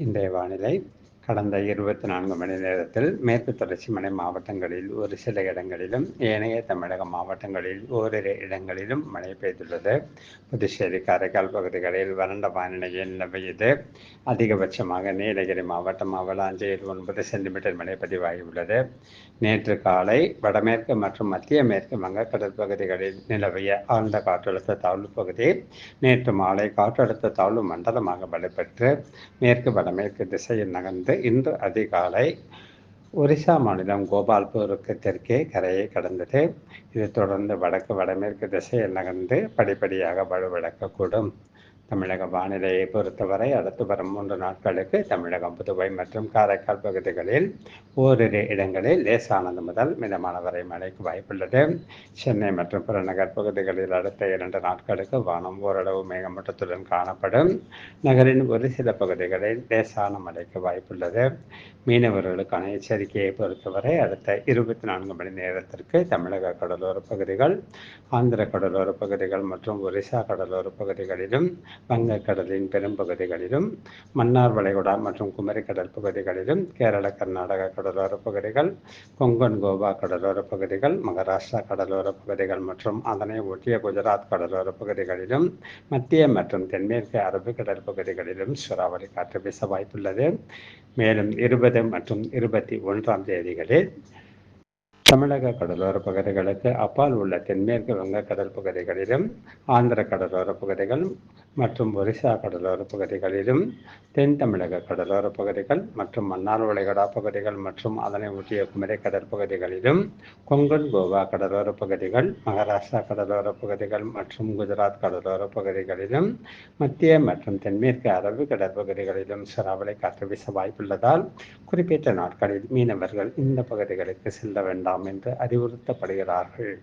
இன்றைய வானிலை. கடந்த இருபத்தி நான்கு மணி நேரத்தில் மேற்கு தொடர்ச்சி மலை மாவட்டங்களில் ஒரு சில இடங்களிலும் ஏனைய தமிழக மாவட்டங்களில் ஓரிரு இடங்களிலும் மழை பெய்துள்ளது. புதுச்சேரி காரைக்கால் பகுதிகளில் வறண்ட வானிலையை நிலவியது அதிகபட்சமாக நீலகிரி மாவட்டம் அவலாஞ்சியில் ஒன்பது சென்டிமீட்டர் மழை பதிவாகியுள்ளது. நேற்று காலை வடமேற்கு மற்றும் மத்திய மேற்கு வங்கக்கடல் பகுதிகளில் நிலவிய ஆழ்ந்த காற்றழுத்த தாழ்வு பகுதி நேற்று மாலை காற்றழுத்த தாழ்வு மண்டலமாக வலுப்பெற்று மேற்கு வடமேற்கு திசையில் நகர்ந்து இன்று அதிகாலை ஒரிசா மாநிலம் கோபால்பூருக்கு தெற்கே கரையை கடந்தது. இது தொடர்ந்து வடக்கு வடமேற்கு திசையில் நகர்ந்து படிப்படியாக வலுவிழக்கக்கூடும். தமிழக வானிலையை பொறுத்தவரை அடுத்து வரும் மூன்று நாட்களுக்கு தமிழகம் புதுவை மற்றும் காரைக்கால் பகுதிகளில் ஓரிரு இடங்களில் லேசானது முதல் மிதமான வரை மழைக்கு வாய்ப்புள்ளது. சென்னை மற்றும் புறநகர் பகுதிகளில் அடுத்த இரண்டு நாட்களுக்கு வானம் ஓரளவு மேகமூட்டத்துடன் காணப்படும். நகரின் ஒரு சில பகுதிகளில் லேசான மழைக்கு வாய்ப்புள்ளது. மீனவர்களுக்கான எச்சரிக்கையை பொறுத்தவரை அடுத்த இருபத்தி நான்கு மணி நேரத்திற்கு தமிழக கடலோர பகுதிகள் ஆந்திர கடலோர பகுதிகள் மற்றும் ஒரிசா கடலோர பகுதிகளிலும் வங்கக்கடலின் பெரும்பகுதிகளிலும் மன்னார் வளைகுடா மற்றும் குமரி கடல் பகுதிகளிலும் கேரள கர்நாடக கடலோர பகுதிகள் கொங்கன் கோவா கடலோர பகுதிகள் மகாராஷ்டிரா கடலோர பகுதிகள் மற்றும் அதனை ஒட்டிய குஜராத் கடலோர பகுதிகளிலும் மத்திய மற்றும் தென்மேற்கு அரபிக்கடல் பகுதிகளிலும் சூறாவளி காற்று வீச வாய்ப்புள்ளது. மேலும் இருபது மற்றும் இருபத்தி ஒன்றாம் தேதிகளில் தமிழக கடலோர பகுதிகளுக்கு அப்பால் உள்ள தென்மேற்கு வங்க கடல் பகுதிகளிலும் ஆந்திர கடலோர பகுதிகள் மற்றும் ஒரிசா கடலோர பகுதிகளிலும் தென் தமிழக கடலோர பகுதிகள் மற்றும் மன்னார் வளைகுடா பகுதிகள் மற்றும் அதனை ஒட்டிய குமரி கடற்பகுதிகளிலும் கொங்கன் கோவா கடலோர பகுதிகள் மகாராஷ்டிரா கடலோர பகுதிகள் மற்றும் குஜராத் கடலோர பகுதிகளிலும் மத்திய மற்றும் தென்மேற்கு அரபு கடற்பகுதிகளிலும் சூறாவளி காற்று வீச வாய்ப்புள்ளதால் குறிப்பிட்ட நாட்களில் மீனவர்கள் இந்த பகுதிகளுக்கு செல்ல வேண்டாம் என்று அறிவுறுத்தப்படுகிறார்கள்.